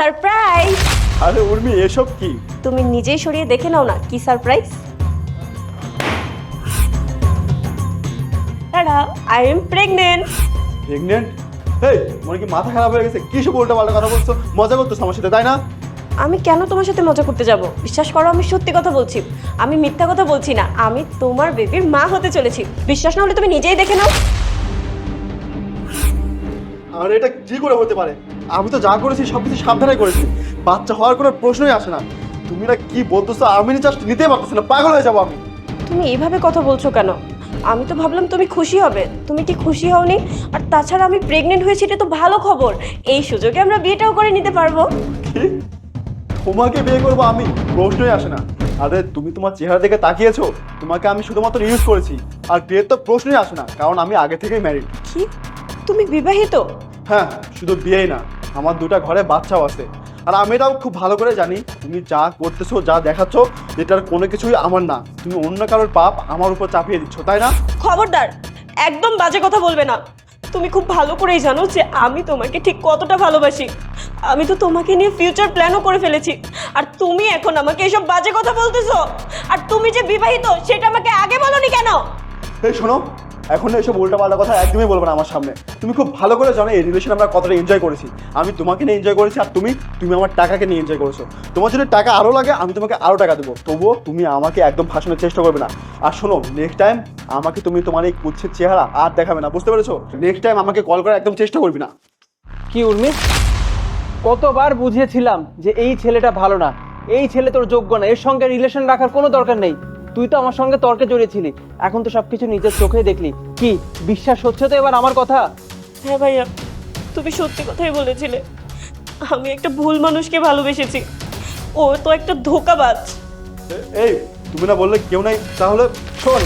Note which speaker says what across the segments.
Speaker 1: Surprise!
Speaker 2: আরে উর্মি এসব কি?
Speaker 1: তুমি নিজেই সরিয়ে দেখে নাও না কি সারপ্রাইজ! দাঁড়া আই এম প্রেগনেন্ট
Speaker 2: প্রেগনেন্ট এই মনে কি মাথা খারাপ হয়ে গেছে? কি সব উল্টা পাল্টা কথা বলছো? মজা করতেছো আমার সাথে তাই না?
Speaker 1: আমি কেন তোমার সাথে মজা করতে যাব? বিশ্বাস করো আমি সত্যি কথা বলছি। আমি মিথ্যা কথা বলছি না আমি তোমার বেবির মা হতে চলেছি। বিশ্বাস না হলে তুমি নিজেই দেখে নাও।
Speaker 2: আর এটা কি করে হতে পারে? আমি তো যা করেছি সব কিছু সাবধানে করেছি। বাচ্চা হওয়ার কোনো প্রশ্নই আসে না। তুমি না কি বলতেছো আমি জাস্ট নিতে পারতেছি না পাগল হয়ে যাব আমি।
Speaker 1: তুমি এইভাবে কথা বলছো কেন? আমি তো ভাবলাম তুমি খুশি হবে। তুমি কি খুশি হওনি? আর তাছাড়া আমি প্রেগনেন্ট হয়েছি এটা তো ভালো খবর। এই সুযোগে আমরা বিয়েটাও করে নিতে পারব।
Speaker 2: কি? তোমাকে বিয়ে করব আমি? প্রশ্নই আসে না। আরে তুমি তোমার চেহারা দেখে তাকিয়েছো? তোমাকে আমি শুধুমাত্র ইউজ করেছি। আর বিয়ের তো প্রশ্নই আসে না কারণ আমি আগে থেকেই ম্যারিড
Speaker 1: কি? তুমি বিবাহিত?
Speaker 2: হ্যাঁ শুধু বিয়েই না। আমার দুটা ঘরে বাচ্চাও আছে। আর আমি এটাও খুব ভালো করে জানি তুমি যা করতেছো যা দেখাচ্ছ এটার কোনো কিছুই আমার না। তুমি অন্য কারোর পাপ আমার উপর চাপিয়ে দিচ্ছ তাই না?
Speaker 1: খবরদার একদম বাজে কথা বলবে না। তুমি খুব ভালো করেই জানো যে আমি তোমাকে ঠিক কতটা ভালোবাসি। আমি তো তোমাকে নিয়ে ফিউচার প্ল্যানও করে ফেলেছি। আর তুমি এখন আমাকে এসব বাজে কথা বলতেছো। আর তুমি যে বিবাহিত সেটা আমাকে আগে বলনি কেন?
Speaker 2: এই শোনো এখন এসব উল্টাপাল্টা কথা একদমই বলব না আমার সামনে। তুমি খুব ভালো করে জানো, এই রিলেশন আমরা কতটা এনজয় করেছি। আমি তোমাকে নিয়ে এনজয় করেছি আর তুমি তুমি আমার টাকাকে নিয়ে এনজয় করেছ। তোমার যদি টাকা আরও লাগে, আমি তোমাকে আরও টাকা দেবো। তবুও তুমি আমাকে একদম ফাঁসানোর চেষ্টা করবে না। আর শোনো নেক্সট টাইম আমাকে তুমি তোমার এই কুচ্ছের চেহারা আর দেখাবে না, বুঝতে পেরেছ? নেক্সট টাইম আমাকে কল করার একদম চেষ্টা করবি না।
Speaker 3: কি উর্মি কতবার বুঝিয়েছিলাম যে এই ছেলেটা ভালো না। এই ছেলে তোর যোগ্য না। এর সঙ্গে রিলেশন রাখার কোনো দরকার নেই। তুই তো আমার সঙ্গে তর্কে জড়িয়েছিলি এখন তো সবকিছু নিজের চোখে দেখলি। কি বিশ্বাস হচ্ছে তো এবার আমার কথা?
Speaker 1: হ্যাঁ ভাইয়া তুমি সত্যি কথাই বলেছিলে। আমি একটা ভুল মানুষকে ভালোবেসেছি। ও তো একটা ধোকাবাজ।
Speaker 2: এই তুমি না বললে কেউ নাই তাহলে
Speaker 3: শোন।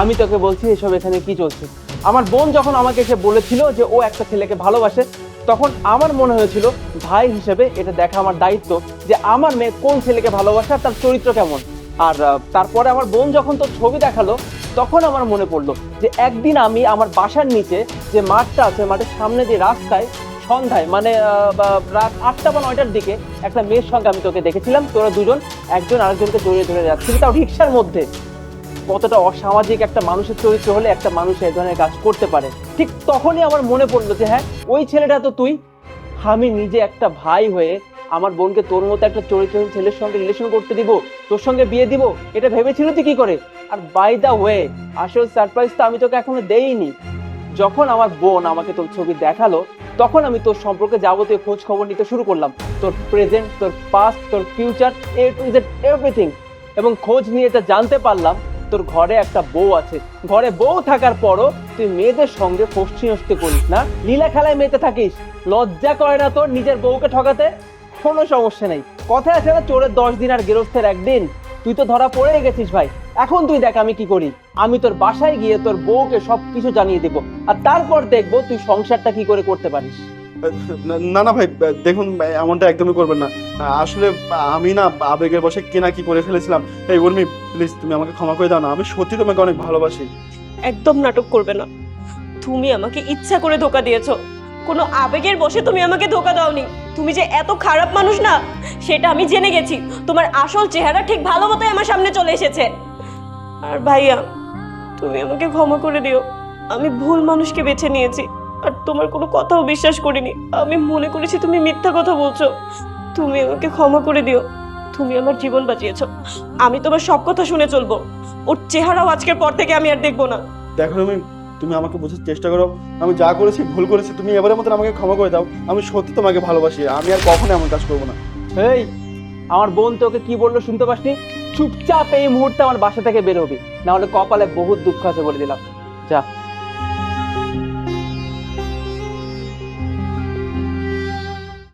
Speaker 3: আমি তোকে বলছি এসব এখানে কি চলছে। আমার বোন যখন আমাকে এসে বলেছিল যে ও একটা ছেলেকে ভালোবাসে তখন আমার মনে হয়েছিল ভাই হিসেবে এটা দেখা আমার দায়িত্ব যে আমার মেয়ে কোন ছেলেকে ভালোবাসে আর তার চরিত্র কেমন। আর তারপরে আমার বোন যখন তোর ছবি দেখাল, তখন আমার মনে পড়ল যে একদিন আমি আমার বাসার নিচে যে মাঠটা আছে, মাঠের সামনে যে রাস্তায় সন্ধ্যায় মানে রাত আটটা বা নয়টার দিকে একটা মেয়ের সঙ্গে আমি তোকে দেখেছিলাম। তোরা দুজন, একজন আরেকজনকে জড়িয়ে ধরে যাচ্ছিলি। তাও রিক্সার মধ্যে। কতটা অসামাজিক একটা মানুষের চরিত্র হলে একটা মানুষ এই ধরনের কাজ করতে পারে। ঠিক তখনই আমার মনে পড়ল যে হ্যাঁ ওই ছেলেটা তো তুই। আমি নিজে একটা ভাই হয়ে আমার বোনকে তোর মতো একটা চরিত্রহীন ছেলের সঙ্গে রিলেশন করতে দিব, তোর সঙ্গে বিয়ে দিব, এটা ভেবেছিল তুই কি করে? আর বাই দা ওয়ে আসল সারপ্রাইজ তো আমি তোকে এখনও দেইনি। যখন আমার বোন আমাকে তোর ছবি দেখাল, তখন আমি তোর সম্পর্কে যাবতীয় খোঁজ খবর নিতে শুরু করলাম। তোর প্রেজেন্ট তোর পাস্ট তোর future A to Z everything এবং খোঁজ নিয়ে এটা জানতে পারলাম, তোর ঘরে একটা বউ আছে। ঘরে বউ থাকার পরও তুই মেয়েদের সঙ্গে ফষ্টি নষ্টি করিস না। লীলা খেলায় মেতে থাকিস। লজ্জা করে না তোর নিজের বউকে ঠকাতে? কোনো সমস্যা নেই। কথায় আছে না চোরের দশ দিন আর গেরস্থের একদিন। তুই তো ধরা পড়ে গেছিস ভাই। এখন তুই দেখ আমি কি করি। আমি তোর বাসায় গিয়ে তোর বউকে সব কিছু জানিয়ে দেবো। আর তারপর দেখব তুই সংসারটা কি করে করতে পারিস।
Speaker 2: না না ভাই দেখুন এমনটা একদমই করবেন না। আসলে আমি না আবেগের বসে কেনা কি করে ফেলেছিলাম। এই উর্মি প্লিজ তুমি আমাকে ক্ষমা করে দাও না। আমি সত্যি তোমাকে অনেক ভালোবাসি।
Speaker 1: একদম নাটক করবে না। তুমি আমাকে ইচ্ছা করে ধোকা দিয়েছ। কোনো আবেগের বসে তুমি আমাকে ধোকা দাওনি। তুমি যে এত খারাপ মানুষ না, সেটা আমি জেনে গেছি। তোমার আসল চেহারা ঠিক ভালো মতোই আমার সামনে চলে এসেছে। আর ভাইয়া, তুমি আমাকে ক্ষমা করে দিও। আমি ভুল মানুষকে বেছে নিয়েছি, আর তোমার কোনো কথাও বিশ্বাস করিনি। আমি মনে করেছি তুমি মিথ্যা কথা বলছো। তুমি আমাকে ক্ষমা করে দিও। তুমি আমার জীবন বাঁচিয়েছো। আমি তোমার সব কথা শুনে চলবো। ওর চেহারাও আজকের পর থেকে আমি আর দেখব না।
Speaker 2: দেখো তুমি তুমি আমাকে বোঝার চেষ্টা করো। আমি যা করেছি, ভুল করেছি, তুমি এবারের মতন আমাকে ক্ষমা করে দাও। আমি সত্যি তোমাকে ভালোবাসি, আমি আর কখনো এমন কাজ করব না।
Speaker 3: এই আমার বোন তোকে কি বলল শুনতে পাসনি? চুপচাপ এই মুহূর্তে আমার বাসা থেকে বের হবি না হলে কপালে বহুত দুঃখ আছে বলে দিলাম। যা।